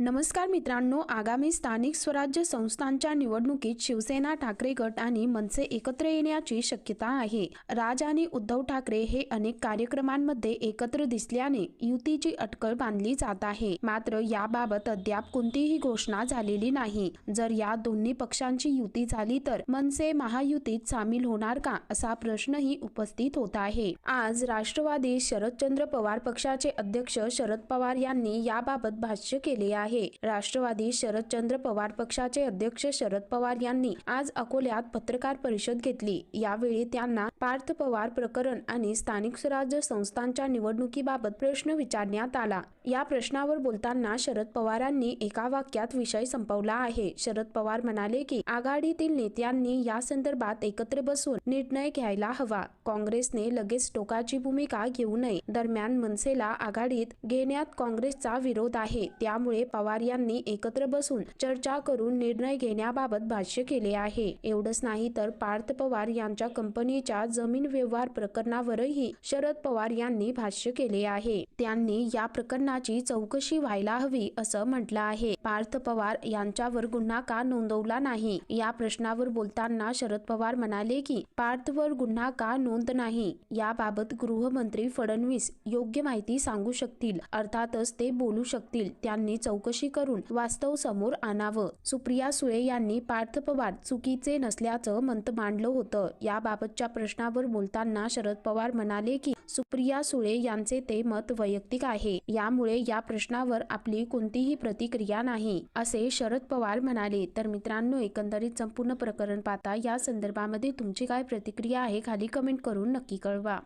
नमस्कार मित्रांनो आगामी स्थानिक स्वराज्य संस्थांच्या निवडणुकीत शिवसेना ठाकरे गट आणि मनसे एकत्र येण्याची शक्यता आहे. राज आणि उद्धव ठाकरे हे अनेक कार्यक्रमांमध्ये एकत्र दिसल्याने युतीची अटकळ बांधली जात आहे. मात्र याबाबत अद्याप कोणतीही घोषणा झालेली नाही. जर या दोन्ही पक्षांची युती झाली तर मनसे महायुतीत सामील होणार का असा प्रश्नही उपस्थित होत आहे. आज राष्ट्रवादी शरदचंद्र पवार पक्षाचे अध्यक्ष शरद पवार यांनी याबाबत भाष्य केले आहे. राष्ट्रवादी शरदचंद्र पवार पक्षाचे अध्यक्ष शरद पवार यांनी आज अकोल्यात पत्रकार परिषद घेतली. यावेळी त्यांना पार्थ पवार प्रकरण आणि स्थानिक स्वराज्य संस्थांच्या निवडणुकीबाबत प्रश्न विचारण्यात आला. या प्रश्नावर बोलताना शरद पवारांनी एका वाक्यात विषय संपवला आहे. शरद पवार म्हणाले की आघाडीतील नेत्यांनी या संदर्भात एकत्र बसून निर्णय घ्यायला हवा. काँग्रेसने लगेच टोकाची भूमिका घेऊ नये. दरम्यान मनसेला आघाडीत घेण्यात काँग्रेसचा विरोध आहे. त्यामुळे पवार यांनी एकत्र बसून चर्चा करून निर्णय घेण्याबाबत भाष्य केले आहे. एवढंच नाही तर पार्थ पवार यांच्या कंपनीच्या जमीन व्यवहार प्रकरणावरही शरद पवार यांनी भाष्य केले आहे. त्यांनी या प्रकरणाची चौकशी व्हायला हवी असं म्हटलं आहे. पार्थ पवार यांच्यावर गुन्हा का नोंदवला नाही? या प्रश्नावर बोलताना शरद पवार म्हणाले की पार्थवर गुन्हा का नोंद नाही? याबाबत गृहमंत्री फडणवीस योग्य माहिती सांगू शकतील. अर्थातच ते बोलू शकतील. त्यांनी चौकशी चौकशी करून वास्तव समोर आणावं. सुप्रिया सुळे यांनी पार्थ पवार चुकीचे नसल्याचं मत मांडलं होतं. याबाबतच्या प्रश्नावर बोलताना शरद पवार म्हणाले की सुप्रिया सुळे यांचे ते मत वैयक्तिक आहे. यामुळे या प्रश्नावर आपली कोणतीही प्रतिक्रिया नाही असे शरद पवार म्हणाले. तर मित्रांनो एकंदरीत संपूर्ण प्रकरण पाहता या संदर्भामध्ये तुमची काय प्रतिक्रिया आहे खाली कमेंट करून नक्की कळवा.